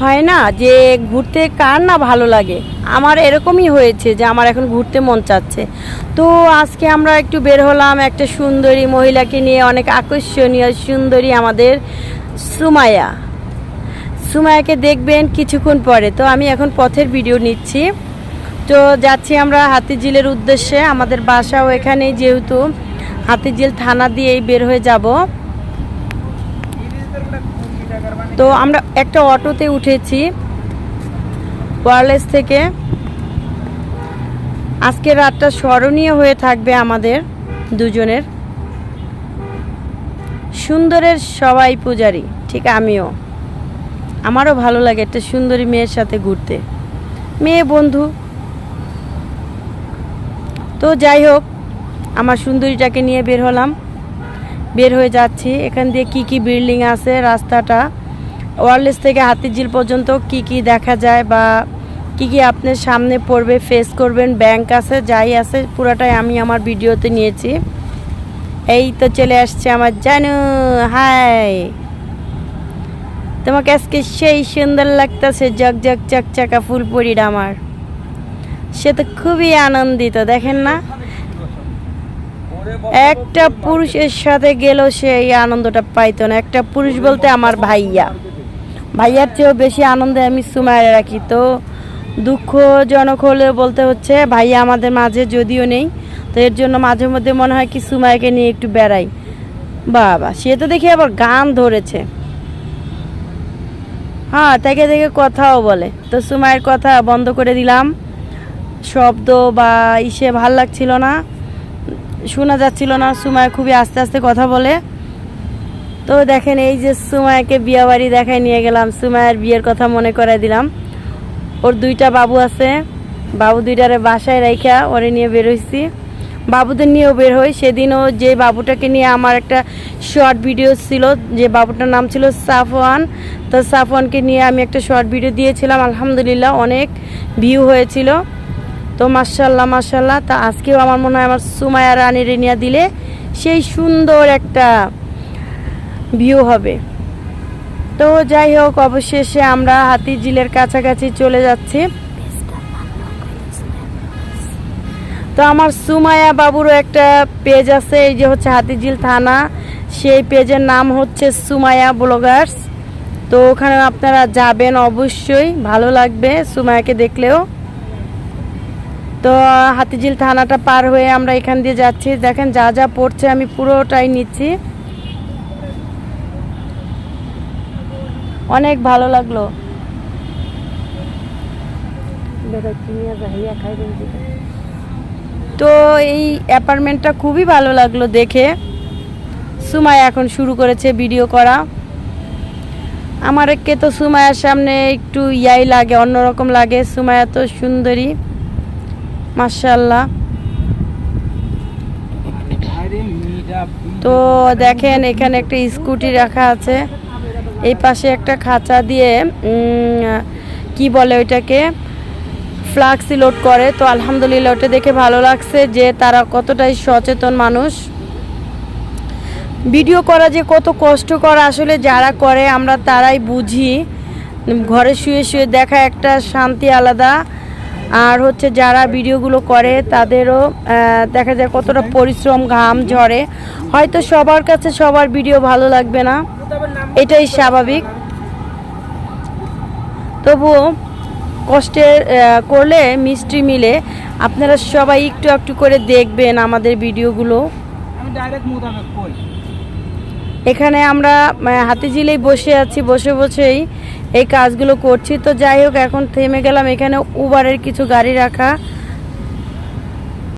হয় না যে ঘুরতে কার না ভালো লাগে। আমার এরকমই হয়েছে যে আমার এখন ঘুরতে মন চাচ্ছে। তো আজকে আমরা একটু বের হলাম একটা সুন্দরী মহিলাকে নিয়ে, অনেক আকর্ষণীয় সুন্দরী আমাদের সুমায়া সুমায়াকে দেখবেন কিছুক্ষণ পরে। তো আমি এখন পথের ভিডিও নিচ্ছি। তো যাচ্ছি আমরা হাতিঝিলের উদ্দেশ্যে। আমাদের বাসাও এখানেই যেহেতু। হাতিঝিল থানা দিয়েই বের হয়ে যাব। তো আমরা একটা অটোতে উঠেছি ওয়ারলেস থেকে। আজকে রাতটা স্মরণীয় হয়ে থাকবে আমাদের দুজনের। সুন্দরের সবাই পূজারি, ঠিক আমিও। আমারও ভালো লাগে একটা সুন্দরী মেয়ের সাথে ঘুরতে। মেয়ে বন্ধু। তো যাই হোক, আমার সুন্দরীটাকে নিয়ে বের হলাম। বের হয়ে যাচ্ছি। এখান দিয়ে কি কি বিল্ডিং আছে, রাস্তাটা। ওয়ারলেস থেকে হাতির হাতিঝিল পর্যন্ত কি কি দেখা যায় বা কি কি আপনার সামনে পড়বে ফেস করবেন ব্যাংক আছে, যাই আছে, পুরাটাই আমি আমার ভিডিওতে নিয়েছি। এই তো চলে আসছে আমার জানু, হাই। তোমাকে আজকে সেই সুন্দর লাগতেছে জগ জগ চকচকা ফুলপুরিটা আমার। সে তো খুবই আনন্দিত, দেখেন না? একটা পুরুষের সাথে গেলেও সে এই আনন্দটা পাইতো না। একটা পুরুষ বলতে আমার ভাইয়া। ভাইয়ার চেয়েও বেশি আনন্দে আমি সুমায় রাখি। তো দুঃখজনক হলেও বলতে হচ্ছে, ভাইয়া আমাদের মাঝে যদিও নেই, তো এর জন্য মাঝে মধ্যে মনে হয় কি সুমাইকে নিয়ে একটু বেড়াই। বাবা, সে তো দেখি আবার গান ধরেছে। হ্যাঁ তাকে থেকে কথাও বলে। তো সুমাইয়ের কথা বন্ধ করে দিলাম। শব্দ বা ইসে ভালো লাগছিল না, শোনা যাচ্ছিল না। সুমায় খুবই আস্তে আস্তে কথা বলে। তো দেখেন, এই যে সুমায়াকে বিয়ে বাড়ি দেখায় নিয়ে গেলাম। সুমায়ের বিয়ের কথা মনে করাই দিলাম। ওর দুইটা বাবু আছে। বাবু দুইটারে বাসায় রাইখা ওরে নিয়ে বের বেরোইছি বাবুদের নিয়েও বের হই। সেদিনও যে বাবুটাকে নিয়ে আমার একটা শর্ট ভিডিও ছিল, যে বাবুটার নাম ছিল সাফওয়ান। তো সাফওয়ানকে নিয়ে আমি একটা শর্ট ভিডিও দিয়েছিলাম। আলহামদুলিল্লাহ অনেক ভিউ হয়েছিল। তো মার্শাল্লাহ মার্শাল্লাহ তা আজকেও আমার মনে হয় আমার সুমায়া রানী রেনিয়া দিলে সেই সুন্দর একটা ভিউ হবে। তো যাই হোক, অবশেষে আমরা হাতিঝিলের কাছাকাছি চলে যাচ্ছি। তো আমার সুমায়া বাবুরও একটা পেজ আছে, এই যে হচ্ছে হাতিঝিল থানা। সেই পেজের নাম হচ্ছে সুমায়া ব্লগার্স। তো ওখানে আপনারা যাবেন অবশ্যই, ভালো লাগবে সুমায়াকে দেখলেও। তো হাতিঝিল থানাটা পার হয়ে আমরা এখান দিয়ে যাচ্ছি। দেখেন যা যা পড়ছে আমি পুরোটাই নিচ্ছি। অনেক ভালো লাগল। তো এই অ্যাপার্টমেন্টটা খুবই ভালো লাগল দেখে। সুমায় এখন শুরু করেছে ভিডিও করা। আমারকে তো সুমায়ার সামনে একটু ইয়াই লাগে অন্যরকম লাগে। সুমায়া তো সুন্দরী। মার্শাল্লাহ তো দেখেন এখানে একটা স্কুটি রাখা আছে। এই পাশে একটা খাঁচা দিয়ে কি বলে ওইটাকে ফ্লাক্সি লোড করে। তো আলহামদুলিল্লাহ ওটা দেখে ভালো লাগছে যে তারা কতটাই সচেতন মানুষ। ভিডিও করা যে কত কষ্টকর আসলে যারা করে আমরা তারাই বুঝি। ঘরে শুয়ে শুয়ে দেখা একটা শান্তি আলাদা। আর হচ্ছে যারা ভিডিওগুলো করে তাদেরও দেখা যায় কতটা পরিশ্রম ঘাম ঝরে। হয়তো সবার কাছে সবার ভিডিও ভালো লাগবে না। এটাই স্বাভাবিক। তবুও কষ্টের করলে মিষ্টি মিলে। আপনারা সবাই একটু একটু করে দেখবেন আমাদের ভিডিওগুলো। এখানে আমরা হাতিঝিলেই বসে আছি বসে বসেই এই কাজগুলো করছি। তো যাই হোক এখন থেমে গেলাম। এখানে উবারের কিছু গাড়ি রাখা।